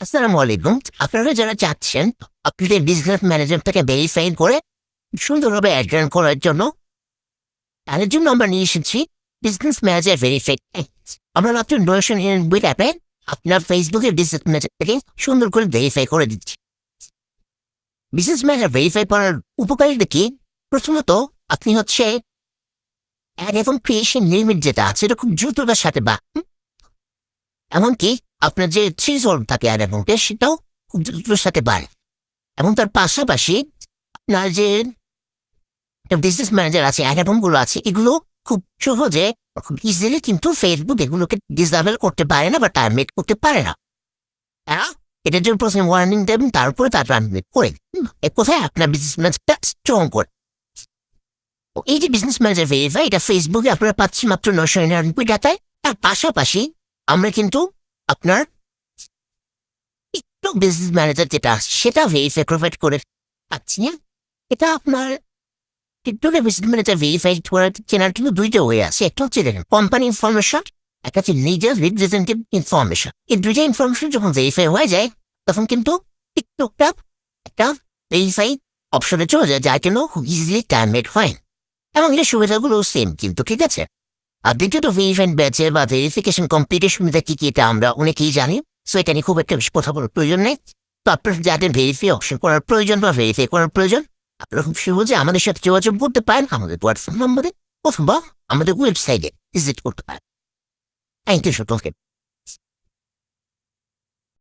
আসসালামু আলাইকুম। আপনারা যারা চাচ্ছেন আপনাদের বিজনেস ম্যানেজার থেকে ভেরিফাই করে সুন্দরভাবে অ্যাড্রেন করার জন্য, তাদের জন্য আমরা নিয়ে এসেছি বিজনেস ম্যানেজার ভেরিফাই আমরা মাত্র নয়শো নিরানব্বই অ্যাপে আপনার ফেসবুকের বিজনেস ম্যানেজার থেকে সুন্দর করে ভেরিফাই করে দিচ্ছি। বিজনেস ম্যানেজার ভেরিফাই করার উপকারিতা কি? প্রথমত, আপনি হচ্ছে অ্যাড এবং ক্রিয়েশন লিমিট যেটা আছে, এটা খুব দ্রুততার সাথে বা? এমনকি আপনার যে থ্রি জোন থাকে অ্যাড অ্যামাউন্টে সেটাও খুব দ্রুততার সাথে বাড়ে। এবং তার পাশাপাশি আপনার যে বিজনেস ম্যানেজার আছে অ্যাড অ্যামাউন্টগুলো আছে, এগুলো খুব সহজে খুব ইজিলি কিন্তু ফেসবুক এগুলোকে ডিসেবল করতে পারে না বা টার্মিনেট করতে পারে না। এটার জন্য প্রথমে ওয়ার্নিং দেবেন, তারপরে তার টার্মিনেট করে এক কোথায়? আপনার বিজনেস ম্যানেজারটা স্ট্রং করে। এই যে বিজনেস ম্যানেজার ভেরিফাই এটা ফেসবুকে আপনারা পাচ্ছেন মাত্র নশো নিরানব্বই টাকায়। তার পাশাপাশি আমরা কিন্তু আপনার? একটু বিজনেস ম্যানেজার যেটা, সেটা ভেরিফাই প্রোভাইড করে পাচ্ছি। না এটা আপনার টিকটকে বিজনেস ম্যানেজার ভেরিফাই করার চেনার কিন্তু দুইটা ওয়ে আছে। একটা হচ্ছে দেখেন কোম্পানি ইনফরমেশন একটা হচ্ছে নিজের রিপ্রেজেন্টেটিভ ইনফরমেশন এই দুইটা ইনফরমেশন যখন ভেরিফাই হয়ে যায়, তখন কিন্তু টিকটকটা একটা ভেরিফাই অপশনে চলে যায় যা কেন খুব ইজিলি টার্মেট হয়। এবং এটা সুবিধাগুলো সেম কিন্তু, ঠিক আছে? দ্বিতীয়ত ভিশন ব্যাচে বা ভেরিফিকেশন কম্পিটিশনটা কি কি এটা আমরা অনেকেই জানি। সো এটা নিয়ে খুব একটা বেশি কথা বলার প্রয়োজন নেই। তো আপনার যাদের ভেরিফিকেশন করার প্রয়োজন বা ভেরিফাই করার প্রয়োজন, আপনারা খুব সহজে আমাদের সাথে যোগাযোগ করতে পারেন আমাদের হোয়াটসঅ্যাপ নম্বরে অথবা আমাদের ওয়েবসাইটে ভিজিট করতে পারেন। থ্যাংক ইউ সকলকে